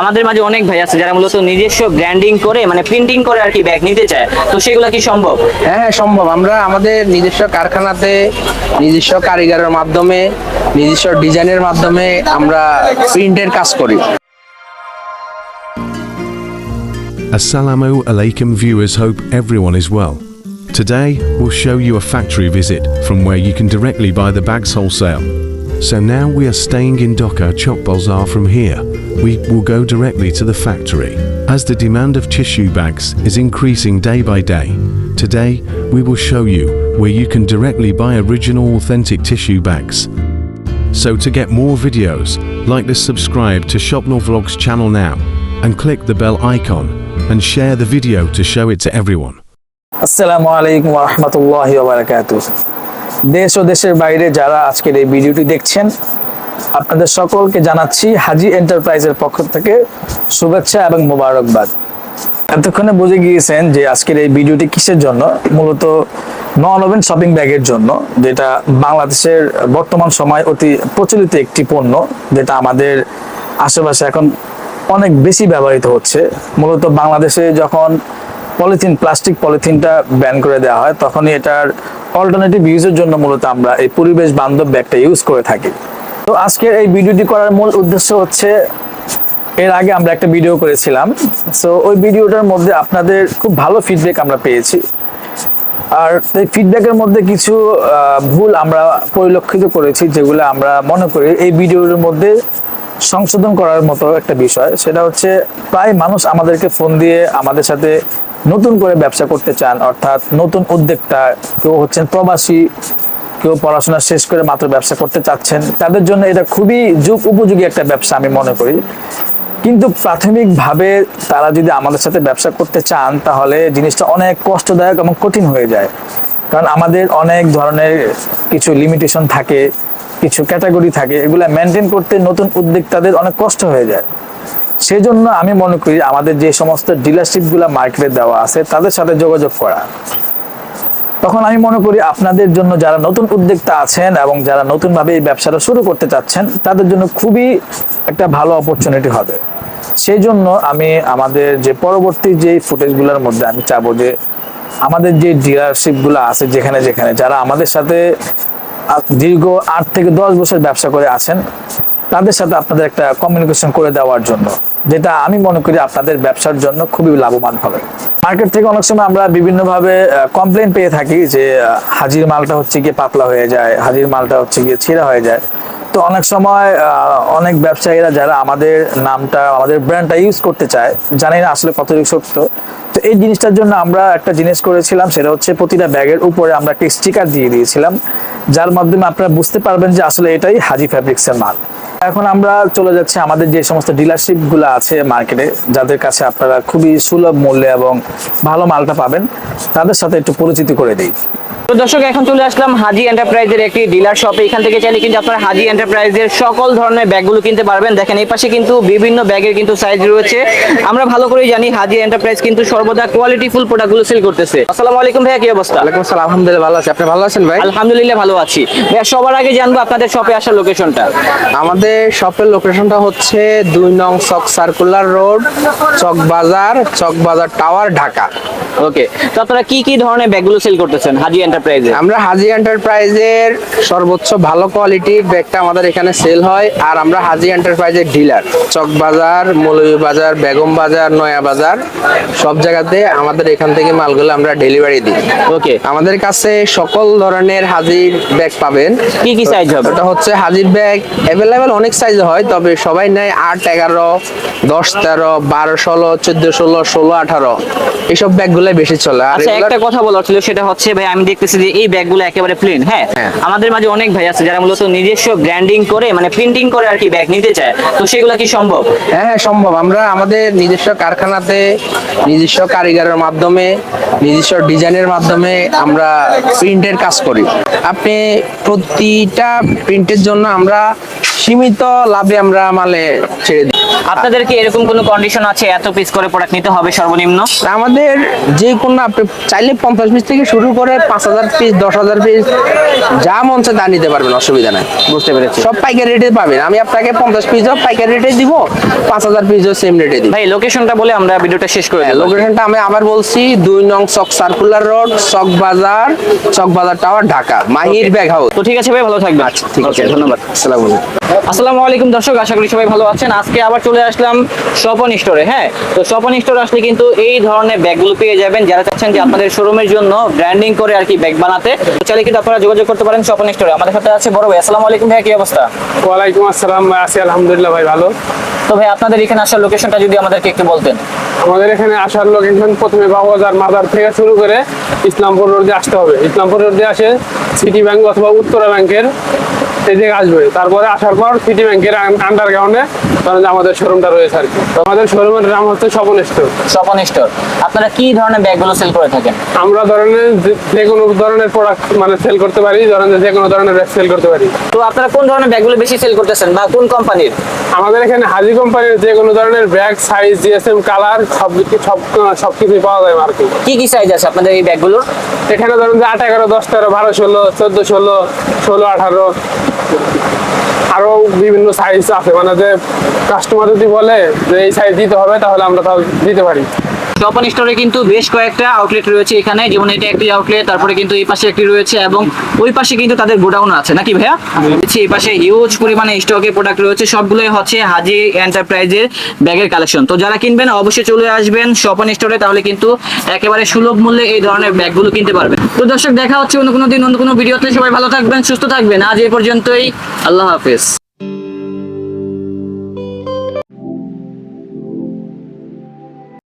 আমাদের মাঝে অনেক ভাই আছে যারা মূলত নিজস্ব ব্র্যান্ডিং করে মানে প্রিন্টিং করে আর কি ব্যাগ নিতে চায় তো সেগুলো কি সম্ভব হ্যাঁ হ্যাঁ সম্ভব আমরা আমাদের নিজস্ব কারখানাতে নিজস্ব কারিগরের মাধ্যমে নিজস্ব ডিজাইনের মাধ্যমে আমরা প্রিন্টের কাজ করি Assalamu alaikum viewers hope everyone is well. Today, we'll show you a factory visit from where you can directly buy the bags wholesale. So now we are staying in Dhaka Chok Bazaar from here. We will go directly to the factory. As the demand of tissue bags is increasing day by day, today we will show you where you can directly buy original authentic tissue bags. So to get more videos, like this subscribe to Shopnor Vlogs channel now and click the bell icon and share the video to show it to everyone. আসসালামু আলাইকুম রহমতুল্লাহ বারাকাত দেশ ও দেশের বাইরে যারা আজকের এই ভিডিওটি দেখছেন আপনাদের সকলকে জানাচ্ছি হাজি এন্টারপ্রাইজের পক্ষ থেকে শুভেচ্ছা এবং মোবারকবাদ। এতক্ষণে বুঝে গিয়েছেন যে আজকের এই ভিডিওটি কিসের জন্য? মূলত নন ওভেন শপিং ব্যাগের জন্য, যেটা বাংলাদেশের বর্তমান সময় অতি প্রচলিত একটি পণ্য, যেটা আমাদের আশেপাশে এখন অনেক বেশি ব্যবহৃত হচ্ছে। মূলত বাংলাদেশে যখন পলিথিন, প্লাস্টিক পলিথিনটা ব্যান করে দেওয়া হয়, তখনই এটার অল্টারনেটিভ ইউজের জন্য মূলত আমরা এই পরিবেশ বান্ধব ব্যাগটা ইউজ করে থাকি। তো আজকের এই ভিডিওটি করার মূল উদ্দেশ্য হচ্ছে, এর আগে আমরা একটা ভিডিও করেছিলাম। সো ওই ভিডিওটার মধ্যে আপনাদের খুব ভালো ফিডব্যাক আমরা পেয়েছি। আর এই ফিডব্যাকের মধ্যে কিছু ভুল আমরা পরিলক্ষিত করেছি, যেগুলো আমরা মনে করি এই ভিডিওর মধ্যে সংশোধন করার মতো একটা বিষয়। সেটা হচ্ছে, প্রায় মানুষ আমাদেরকে ফোন দিয়ে আমাদের সাথে নতুন করে ব্যবসা করতে চান, অর্থাৎ নতুন উদ্যোক্তা, কেউ হচ্ছেন প্রবাসী কেউ পড়াশোনা শেষ করে মাত্র ব্যবসা করতে চাচ্ছেন, তাদের জন্য এটা খুবই যুগ উপযোগী একটা ব্যবসা আমি মনে করি। কিন্তু প্রাথমিকভাবে তারা যদি আমাদের সাথে ব্যবসা করতে চান, তাহলে জিনিসটা অনেক কষ্টদায়ক এবং কঠিন হয়ে যায়। কারণ আমাদের অনেক ধরনের কিছু লিমিটেশন থাকে, কিছু ক্যাটাগরি থাকে, এগুলা মেনটেন করতে নতুন উদ্যোক্তাদের অনেক কষ্ট হয়ে যায়। সেই জন্য আমি মনে করি আমাদের যে সমস্ত ডিলারশিপগুলো মার্কেটে দেওয়া আছে, তাদের সাথে যোগাযোগ করা। তখন আমি মনে করি আপনাদের জন্য যারা নতুন উদ্যোক্তা আছেন এবং যারা নতুনভাবে এই ব্যবসাটা শুরু করতে চাচ্ছেন, তাদের জন্য খুবই একটা ভালো অপরচুনিটি হবে। সেই জন্য আমি আমাদের যে পরবর্তী যে ফুটেজগুলোর মধ্যে আমি চাবো যে আমাদের যে ডিলারশিপগুলো আছে যেখানে যেখানে, যারা আমাদের সাথে দীর্ঘ আট থেকে দশ বছর ব্যবসা করে আছেন তাদের সাথে আপনাদের একটা কমিউনিকেশন করে দেওয়ার জন্য, যেটা আমি মনে করি আপনাদের ব্যবসার জন্য খুবই লাভবান হবে। মার্কেট থেকে অনেক সময় আমরা বিভিন্নভাবে কমপ্লেন পেয়ে থাকি যে হাজির মালটা হচ্ছে গিয়ে পাতলা হয়ে যায়, হাজির মালটা হচ্ছে গিয়ে ছিঁড়া হয়ে যায়। তো অনেক সময় অনেক ব্যবসায়ীরা যারা আমাদের নামটা, আমাদের ব্র্যান্ডটা ইউজ করতে চায়, জানি না আসলে কতটুকু সত্য। তো এই জিনিসটার জন্য আমরা একটা জিনিস করেছিলাম, সেটা হচ্ছে প্রতিটা ব্যাগের উপরে আমরা একটা স্টিকার দিয়ে দিয়েছিলাম, যার মাধ্যমে আপনারা বুঝতে পারবেন যে আসলে এটাই হাজি ফ্যাব্রিক্সের মাল। এখন আমরা চলে যাচ্ছি আমাদের যে সমস্ত ডিলারশিপগুলো আছে মার্কেটে যাদের কাছে আপনারা খুবই সুলভ মূল্যে এবং ভালো মালটা পাবেন, তাদের সাথে একটু পরিচিতি করে দিই। তো দর্শক এখন চলে আসলাম হাজি এন্টারপ্রাইজের একটি ডিলার শপে এখান থেকে চাইলে কিন্তু আপনারা হাজি এন্টারপ্রাইজের সকল ধরনের ব্যাগগুলো কিনতে পারবেন। দেখেন এই পাশে কিন্তু বিভিন্ন ব্যাগের কিন্তু সাইজ রয়েছে। আমরা ভালো করেই জানি হাজি এন্টারপ্রাইজ কিন্তু সর্বদা কোয়ালিটি ফুল প্রোডাক্টগুলো সেল করতেছে। আসসালামু আলাইকুম ভাইয়া কি অবস্থা? ওয়ালাইকুম আসসালাম আলহামদুলিল্লাহ ভালো আছি। আপনি ভালো আছেন ভাই? আলহামদুলিল্লাহ ভালো আছি। ভাইয়া সবার আগে জানব আপনাদের শপে আসার লোকেশনটা আমাদের শপের লোকেশনটা হচ্ছে দুই নং চক সার্কুলার রোড চক বাজার চক বাজার টাওয়ার ঢাকা। ওকে তো আপনারা কি কি ধরনের ব্যাগগুলো সেল করতেছেন হাজি এন্টারপ্রাইজে আমরা হাজি এন্টারপ্রাইজের সর্বোচ্চ ভালো কোয়ালিটির ব্যাগটা আমাদের এখানে সেল হয় আর আমরা হাজি এন্টারপ্রাইজের ডিলার চক বাজার মৌলভী বাজার বেগম বাজার নয়া বাজার সব জায়গাতে আমাদের এখান থেকে মালগুলো আমরা ডেলিভারি দিই। ওকে আমাদের কাছে সকল ধরনের হাজির ব্যাগ পাবেন। কি কি size হবে? ওটা হচ্ছে হাজির ব্যাগ। অ্যাভেলেবেল অনেক সাইজ হয় তবে সবাই নেয় আট এগারো দশ তেরো বারো ষোলো চোদ্দ ষোলো ষোলো আঠারো। এইসব ব্যাগগুলো বেশি চলে। আচ্ছা একটা কথা বলার ছিল সেটা হচ্ছে ভাই আমি দেখতেছি যে এই ব্যাগগুলো একেবারে প্লেন হ্যাঁ? হ্যাঁ। আমাদের মাঝে অনেক ভাই আছে যারা মূলত নিজস্ব ব্র্যান্ডিং করে মানে প্রিন্টিং করে আর কি ব্যাগ নিতে চায়। তো সেগুলো কি সম্ভব? হ্যাঁ হ্যাঁ সম্ভব। আমরা আমাদের নিজস্ব কারখানাতে নিজস্ব কারিগরের মাধ্যমে নিজস্ব ডিজাইনের মাধ্যমে আমরা প্রিন্টের কাজ করি। আপনি প্রতিটা প্রিন্টের জন্য আমরা সীমিত লাভে আমরা মালে ছেড়ে আপনাদের কি এরকম কোনো কন্ডিশন আছে এত পিস করে প্রোডাক্ট নিতে হবে সর্বনিম্ন? আমাদের যে কোনো আপনি চাইলে পঞ্চাশ পিস থেকে শুরু করে পাঁচ হাজার পিস দশ হাজার পিস যা মন চায় তা নিতে পারবেন অসুবিধা নাই। বুঝতে পেরেছি। সব পাইকারি রেটে পাবেন। আমি আপনাকে পঞ্চাশ পিসও পাইকারি রেটে দিব পাঁচ হাজার পিসও সেম রেটে দিব। ভাই লোকেশনটা বলে আমরা ভিডিওটা শেষ করে দেব লোকেশনটা আমি আবার বলছি দুই নং চক circular road Chawk Bazar Chawk Bazar tower Dhaka Mahir bag house তো ঠিক আছে ভাই ভালো থাকবেন। আচ্ছা ঠিক আছে ধন্যবাদ। আসসালামু আলাইকুম। আসসালামু আলাইকুম দর্শক আশা করি সবাই ভালো আছেন। আজকে আবার চলে আসলাম স্বপন স্টোরে হ্যাঁ? তো স্বপন স্টোর আসলে কিন্তু এই ধরনের ব্যাগগুলো পেয়ে যাবেন যারা চাচ্ছেন যে আপনাদের শোরুমের জন্য ব্র্যান্ডিং করে আর কি ব্যাগ বানাতে। চাইলে কিন্তু আপনারা যোগাযোগ করতে পারেন স্বপন স্টোরে আমাদের সাথে আছে বড় ভাই আসসালামু আলাইকুম ভাই কি অবস্থা? ওয়ালাইকুম আসসালাম আছি আলহামদুলিল্লাহ ভাই ভালো। তো ভাই আপনাদের এখানে আসার লোকেশনটা যদি আমাদেরকে একটু বলতেন। আমাদের এখানে আসার লোকেশন প্রথমে বাবুবাজার মাজার থেকে শুরু করে ইসলামপুর রোডে আসতে হবে। ইসলামপুর রোডে আসে সিটি ব্যাংক অথবা উত্তরা ব্যাংকের এই জায়গায় আসবে। তারপরে আসার পর সিটি ব্যাংকের আন্ডারগ্রাউন্ডে আমাদের শোরুমটা রয়েছে আর কি। আমাদের শোরুমের নাম হচ্ছে স্বপন স্টোর স্বপন স্টোর আপনারা কি ধরনের ব্যাগগুলো সেল করে থাকেন? আমরা ধরনের যে- কোনো ধরনের প্রোডাক্ট মানে সেল করতে পারি ধরেন যে যে কোনো ধরনের ব্যাগ সেল করতে পারি। তো আপনারা কোন ধরনের ব্যাগগুলো বেশি সেল করতেছেন বা কোন কোম্পানির আমাদের এখানে হাজি কোম্পানির যে কোনো ধরনের ব্যাগ সাইজ জিএসএম কালার সব সব সব কিছুই পাওয়া যায় মার্কেট কি কি সাইজ আছে আপনাদের এই ব্যাগগুলোর? এখানে ধরুন যে আট এগারো দশ তেরো বারো ষোলো চোদ্দ ষোলো ষোলো আঠারো আরও বিভিন্ন সাইজ আছে। মানে যে কাস্টমার যদি বলে যে এই সাইজ দিতে হবে, তাহলে আমরা তাও দিতে পারি। স্বপন স্টোরে কিন্তু বেশ কয়েকটা আউটলেট রয়েছে এখানে। যেমন এটা একটি আউটলেট তারপরে কিন্তু এই পাশে একটি রয়েছে এবং ওই পাশে কিন্তু তাদের গোডাউন আছে। নাকি ভাইয়া? দেখছি এই পাশে হিউজ পরিমাণে স্টকে প্রোডাক্ট রয়েছে। সবগুলোই হচ্ছে হাজি এন্টারপ্রাইজের ব্যাগের কালেকশন তো যারা কিনবেন, অবশ্যই চলে আসবেন স্বপন স্টোরে তাহলে কিন্তু একেবারে সুলভ মূল্যে এই ধরনের ব্যাগগুলো কিনতে পারবেন। তো দর্শক, দেখা হচ্ছে অন্য কোনো দিন, অন্য কোনো ভিডিওতে। সবাই ভালো থাকবেন, সুস্থ থাকবেন। আজ এই পর্যন্তই। আল্লাহ হাফেজ।